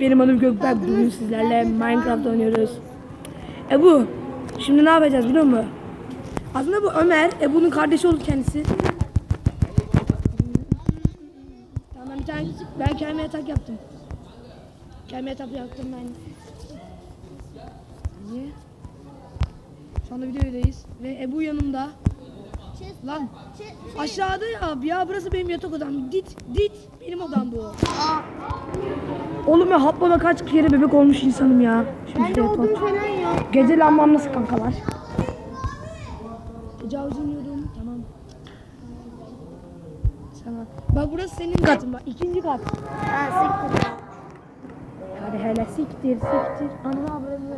Benim adım Gökberk. Bugün sizlerle Minecraft oynuyoruz. Ebu, şimdi ne yapacağız biliyor musun? Aslında bu Ömer, Ebu'nun kardeşi oldu kendisi. Tamam ben bir tane, ben kendime yatak yaptım. Kendime yatak yaptım ben. Niye? Şu anda videodayız ve Ebu yanımda. Lan aşağıda ya, ya burası benim yatak odam. Dit, dit benim odam. Oğlum ya hoplama kaç kere bebek olmuş insanım ya. Şimdi Olduğum tot. falan yok. Gece lambam nasıl kankalar? Tecavüz iniyordum. Tamam. Sana. Bak burası senin katın bak. ikinci kat. Ha siktir. Hadi hele siktir siktir. Ana abone Ananı ne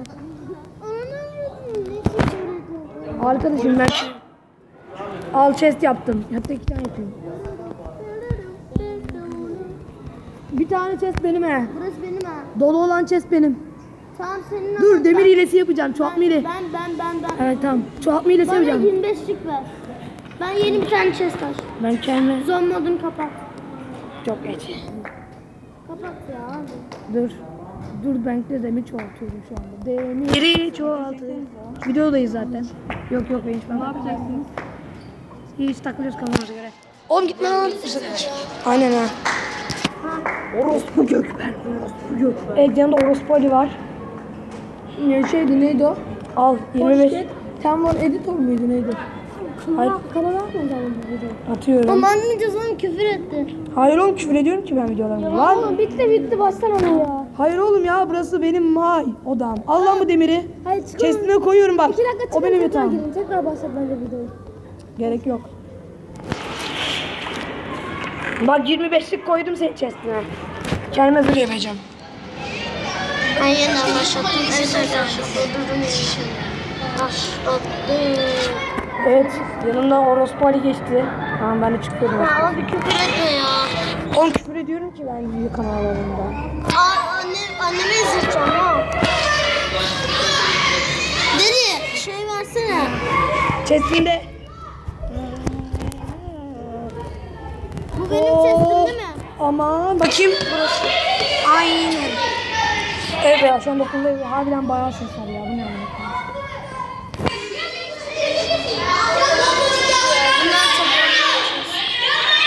siktir. Arkadaşım ben al chest yaptım. Hatta iki tane yapayım. Bir tane chest benim he. Burası benim ha. Dolu olan chest benim. Tamam senin Dur demir ben- hilesi yapacağım. Çoğaltma hile. Ben ben ben ben. Evet tamam. Çoğaltma hilesi Bana yapacağım. 25'lik ver. Ben yeni bir tane chest aç. Ben kendime Zon modunu kapat. çok geç. Kapat ya abi. Dur. Dur ben de demir çoğaltıyorum şu anda. Demiri çoğaltıyorum. Videodayız zaten. Yok yok ben hiç ben. Ne yapacaksınız? Hiç takılıyoruz kafamıza göre. Oğlum gitme lan. Aynen ha. Orospu Gökber. Orospu Gökber. Evet yanında Orospu Ali var. Ne şeydi neydi o? Al 25. Sen var editör müydü neydi? Hayır. Kanala atmayacağım bu videoyu. Atıyorum. Ama anlayacağız oğlum küfür etti. Hayır oğlum küfür ediyorum ki ben videolarımda. Lan. Lan bitti bitti baştan ona ya. Hayır oğlum ya burası benim may odam. Al lan bu demiri. Hayır çıkın. Chest'ine koyuyorum bak. İki dakika çıkın O benim tekrar yatağım. girin. Tekrar başlat bence videoyu. Gerek yok. Bak 25'lik koydum senin chest'ine. Kendime zırh yapacağım. Ben yeniden başlattım. Evet. Başlattım. Evet yanımdan orospu Ali geçti. Tamam ben de çıkıyorum. Ya abi küfür etme ya. Oğlum küfür ediyorum ki ben video kanallarında. Aa, anne, anneme izleteceğim ha. Deli şey versene. Chest'inde. Bu benim chestim? Aman bakayım. Aynen. Evet ya şu an dokunda harbiden bayağı ses var ya. Bu ne anlamı?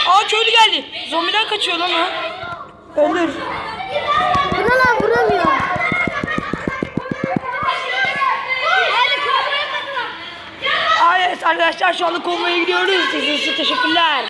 Aa köylü geldi. Zombiden kaçıyor lan o. Öldür. Buna lan vuramıyor. Evet arkadaşlar şu anda konvoya gidiyoruz. Sizin için teşekkürler.